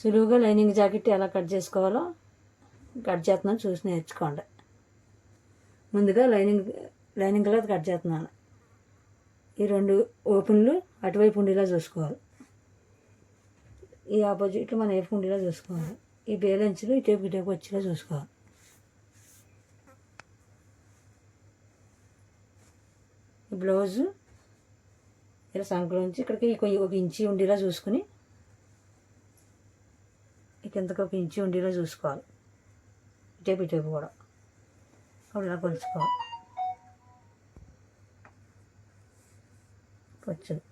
సులువుగా lining jacket ఎలా cut చేసుకోవాలో కట్ చేస్తున్నాను చూసి నేర్చుకోండి. ముందుగా లైనింగ్ లైనింగ్ క్లాత్ కట్ చేస్తున్నాను. ఈ రెండు ఓపెన్లు అటువైపు ఉండేలా చూసుకోవాలి. ఈ ఆపోజిట్లు మన వైపు ఉండేలా చూసుకోవాలి. ఈ బేలంచులు ఇటువైపు ఇటువైపు వచ్చేలా చూసుకోవాలి. ఈ బ్లౌజు ఇలా సంకలోంచి ఇక్కడికి ఒక ఇంచి ఉండేలా చూసుకుని కిందకి ఒక ఇంచి ఉండేలా చూసుకోవాలి ఇటేపు ఇటేపు కూడా అప్పుడు ఇలా కొలుచుకోవాలి వచ్చుది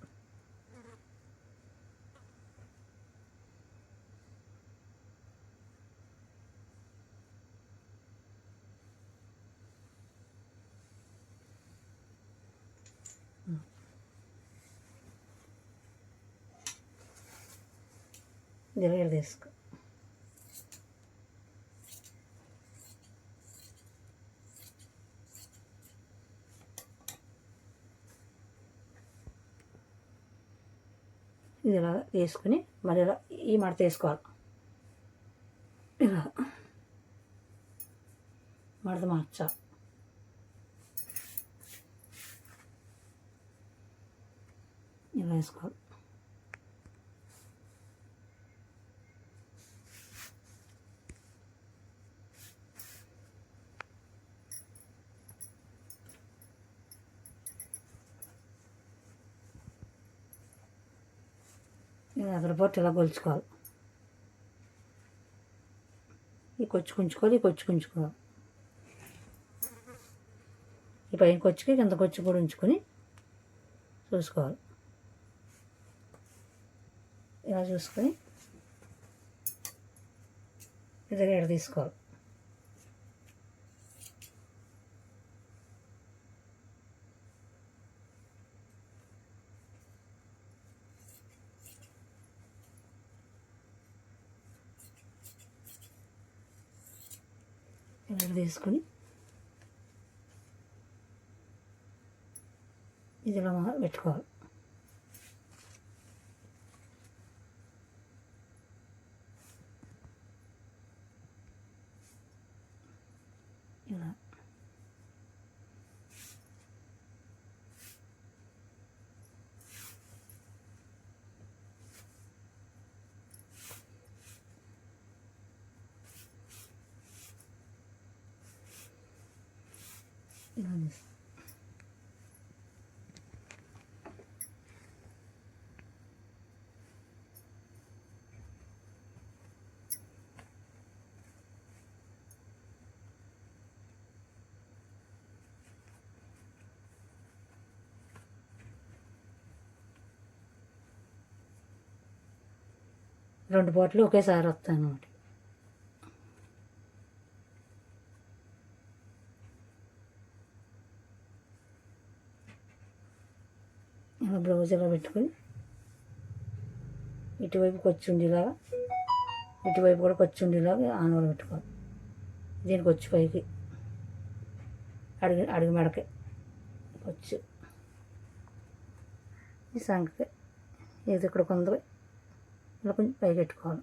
జిలకర వేసుకుని మరి ఇలా ఈ మడత వేసుకోవాలి ఇలా. మడత మార్చాలి. ఇలా వేసుకోవాలి. ఇది ఇలా కొలుచుకోవాలి. ఈ కొచ్చు కుంచుకోవాలి ఈ కొచ్చు కుంచుకోవాలి ఈ పైన కొచ్చుకి కింద కొచ్చు కూడా ఉంచుకొని చూసుకోవాలి. ఇలా చూసుకొని ఇది ఎడ తీసుకోవాలి. ఇలా తీసుకొని ఇది ఇలా మా- పెట్టుకోవాలి ఇలా ఇలా తీసుకో. రెండు పూటలు ఒకేసారి వస్తాను ఇలా బ్లౌజ్ ఇలా పెట్టుకొని ఇటువైపు కొచ్చి ఉండేలాగా ఇటువైపు కూడా కొచ్చి ఉండేలాగా పెట్టుకోవాలి. దీనికి వచ్చి పైకి. అడుగు అడుగు మెడకి. కొచ్చు ఈ సంఖకి ఇది ఇక్కడ కొందరు. ఇలా కొంచెం పైకి పెట్టుకోవాలి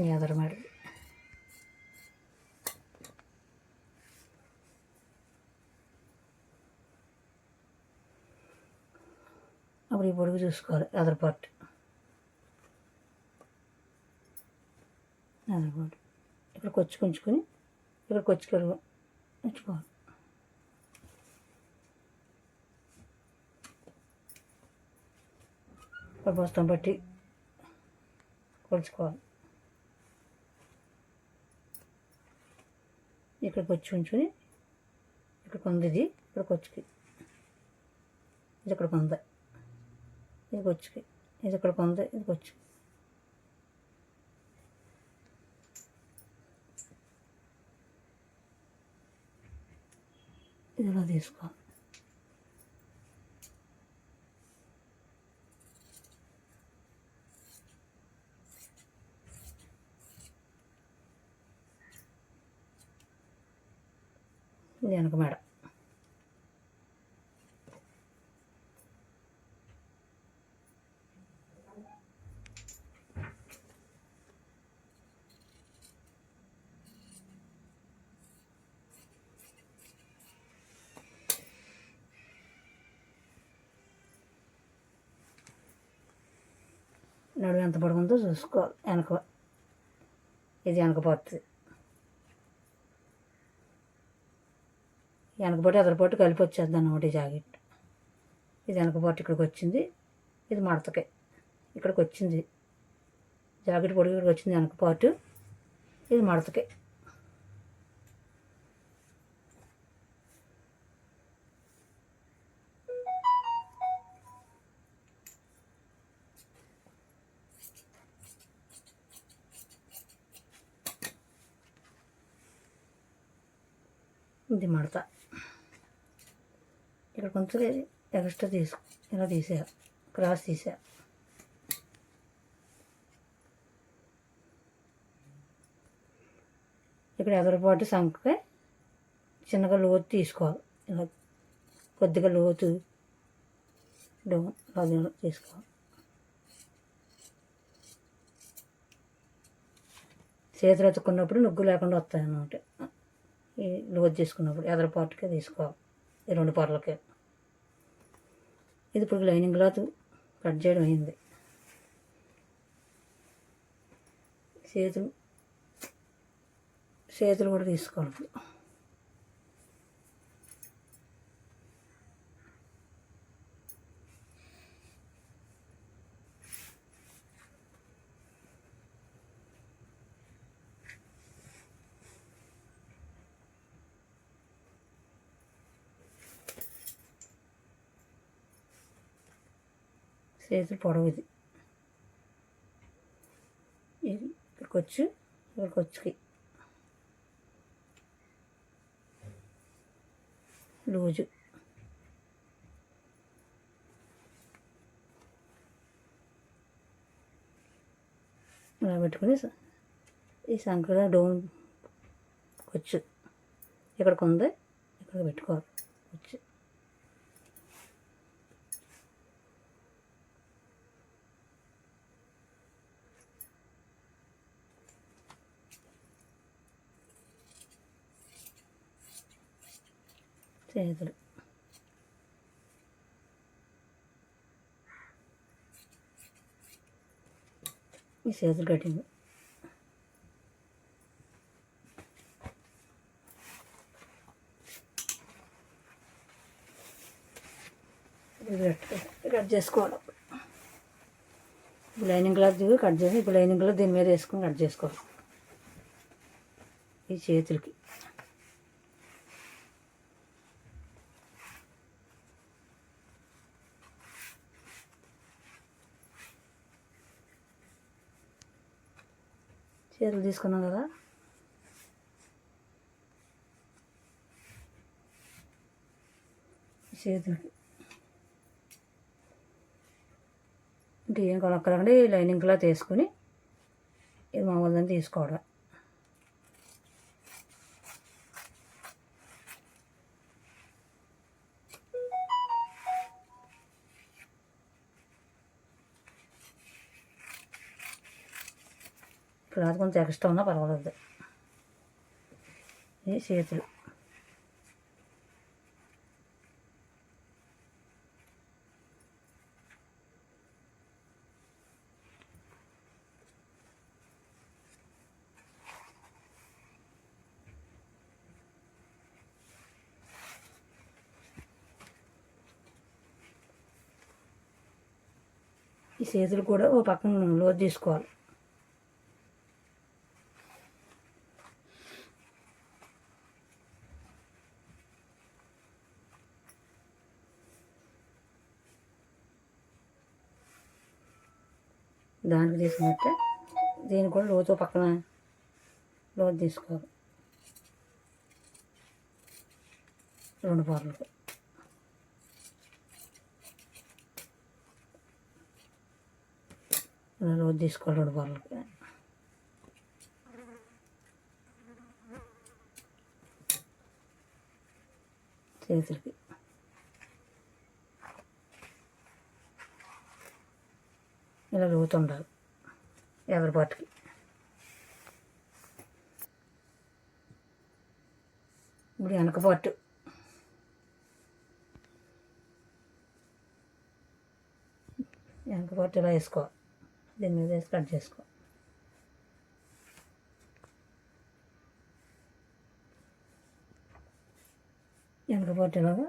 ఎదరమాడు అప్పుడు ఈ పొడుగు చూసుకోవాలి ఎదర పార్ట్ ఎదర పార్ట్ ఇక్కడ కొచ్చు కొంచుకొని ఇక్కడ కొచ్చు కలుగు ఉంచుకోవాలి. ఇక్కడ బస్తం బట్టి కొలుచుకోవాలి. ఇక్కడికి వచ్చి ఉంచుని ఇక్కడికి ఉంది ఇది ఇక్కడికి వచ్చి ఇది ఇక్కడికి ఉంది ఇది వచ్చి ఇది ఇక్కడికి ఉంది ఇది వచ్చి ఇది ఇలా తీసుకోవాలి ఇది వెనక మేడ. నడుము ఎంత పడుకుందో చూసుకోవాలి. వెనక ఇది వెనకపోతుంది వెనకపాటు ఎదరపాటు కలిపి వచ్చేద్దాం అన్నమాట ఈ జాకెట్. ఇది వెనకపాటు ఇక్కడికి వచ్చింది ఇది మడతకే. ఇక్కడికి వచ్చింది జాకెట్ పొడికి ఇక్కడికి వచ్చింది వెనకపాటు. ఇది మడతకే. ఇది మడత. ఇక్కడ కొంచెం ఎక్స్ట్రా తీసు ఇలా తీసా. క్రాస్ తీసా. ఇక్కడ ఎదరపాటు సంఖకి చిన్నగా లోతు తీసుకోవాలి. ఇలా కొద్దిగా లోతు డౌన్ అది తీసుకోవాలి. చేతులు ఎత్తుకున్నప్పుడు నొగ్గు లేకుండా వస్తాయి అన్నమాట ఈ లోతు తీసుకున్నప్పుడు ఎదరపాటుకే తీసుకోవాలి. ఈ రెండు పొరలకే ఇది ఇప్పుడు లైనింగ్ క్లాత్ కట్ చేయడం అయింది. చేతులు చేతులు కూడా తీసుకోవాలి. ఇప్పుడు పొడవు ఇది. ఇది ఇక్కడికి వచ్చి ఇక్కడికి వచ్చి లూజు. ఇలా పెట్టుకుని ఈ సంక్రాంతి డౌన్ వచ్చు. ఇక్కడికి ఉంది? ఇక్కడ పెట్టుకోవాలి. వచ్చు. చేతులు ఈ చేతులు కట్టింది కట్ చేసుకోవాలి. లైనింగ్ క్లాత్ కట్ చేసి ఇప్పుడు లైనింగ్ క్లాత్ దీని మీద వేసుకొని కట్ చేసుకోవాలి. ఈ చేతులకి. చేతులు తీసుకున్నాం కదా? చేతులకి ఇంకేం ఏం కొనక్కలండి లైనింగ్ క్లాత్ వేసుకుని ఇది మామూలుదని తీసుకోవడం క్లాత్ కొంచెం ఎక్స్ట్రా ఉన్నా పర్వాలేదు. ఇది చేతులు. ఈ ఈ చేతులు కూడా ఓ పక్కన లోతు తీసుకోవాలి దానికి తీసుకున్నట్టే దీన్ని కూడా లోతు పక్కన లోతు తీసుకోవాలి. రెండు పార్లకు ఇలా లోతు తీసుకోవాలి రెండు పార్లకి చేతులకి. ఇలా లోతు ఉండాలి ఎవరి పాటుకి ఇప్పుడు వెనక పట్టు. వెనక పట్టు ఇలా వేసుకో. దీని మీద వేసి కట్ చేసుకో. వెనక పట్టు ఇలాగా.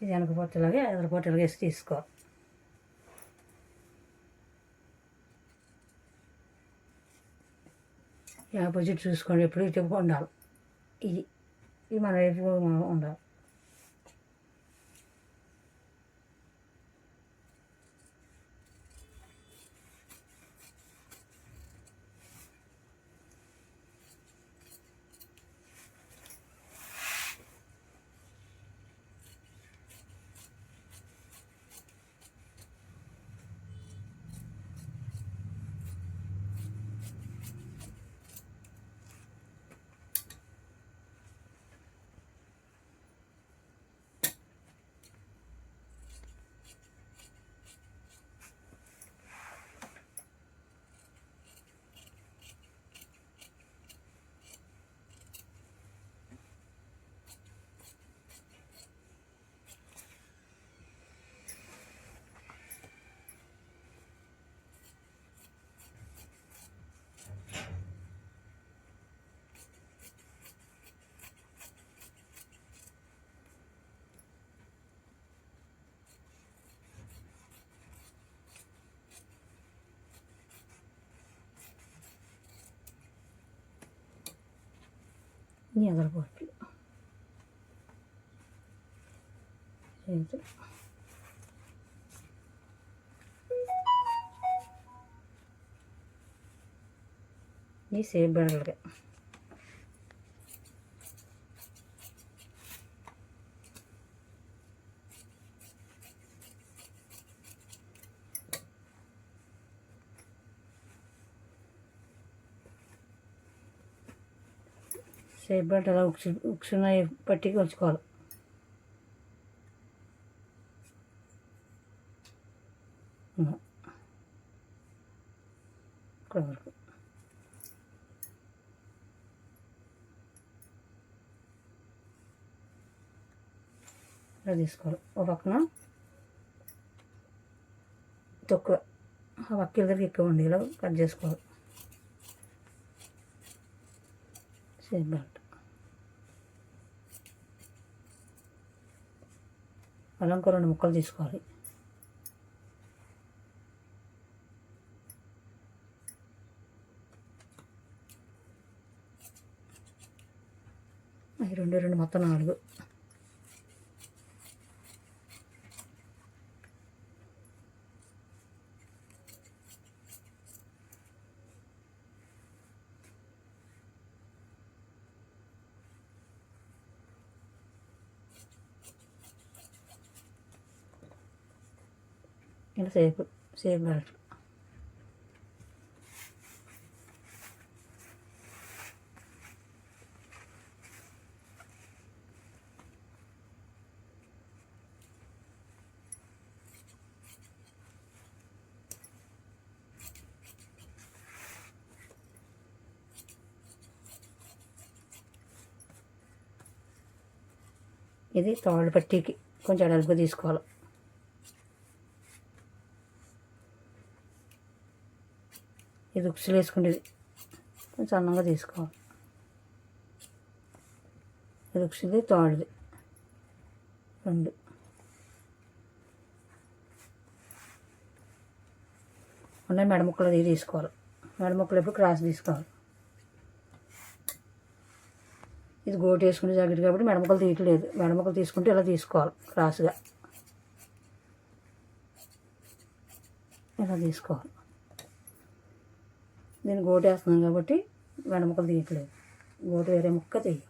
ఇది వెనక పొట్టలాగే ఎదురు పొట్టలుగా వేసి తీసుకో. ఈ ఆపోజిట్ చూసుకోండి ఎప్పుడు ఇటు ఉండాలి. ఇది ఇది మన వైపు ఉండాలి. ఈ ఎదురు పొట్లు చేతులు ఈ సేబ్ బెడలుగా బెల్ట్ అలా ఉక్సు ఉక్సున పట్టి కొలుచుకోవాలి. ఇక్కడ వరకు. ఇలా తీసుకోవాలి. ఒక పక్కన తొక్కు ఆ పక్కల దగ్గర ఎక్కువ ఉండేలా కట్ చేసుకోవాలి. సేమ్ బెల్ట్ అలా రెండు ముక్కలు తీసుకోవాలి. రెండు రెండు మొత్తం నాలుగు. ఇలా సేపు సేపు బెల్ట్ ఇది తాళ్ళు పట్టికి కొంచెం అడుగు తీసుకోవాలి. ఇది ఉక్సులు వేసుకునేది కొంచెం అన్నంగా తీసుకోవాలి. ఇది ఉక్సుది తోళ్ళది రెండు. ఉన్నాయి మెడ ముక్కలు అది తీసుకోవాలి. మెడ ముక్కలు ఎప్పుడు క్రాస్ తీసుకోవాలి. ఇది గోటు వేసుకునే జాకెట్ కాబట్టి మెడ ముక్కలు తీయట్లేదు. మెడ ముక్కలు తీసుకుంటే ఇలా తీసుకోవాలి క్రాస్గా. ఇలా తీసుకోవాలి. దీన్ని గోటు వేస్తున్నాను కాబట్టి మెడ ముక్కలు తీయట్లేదు. గోటు వేరే ముక్క తీయి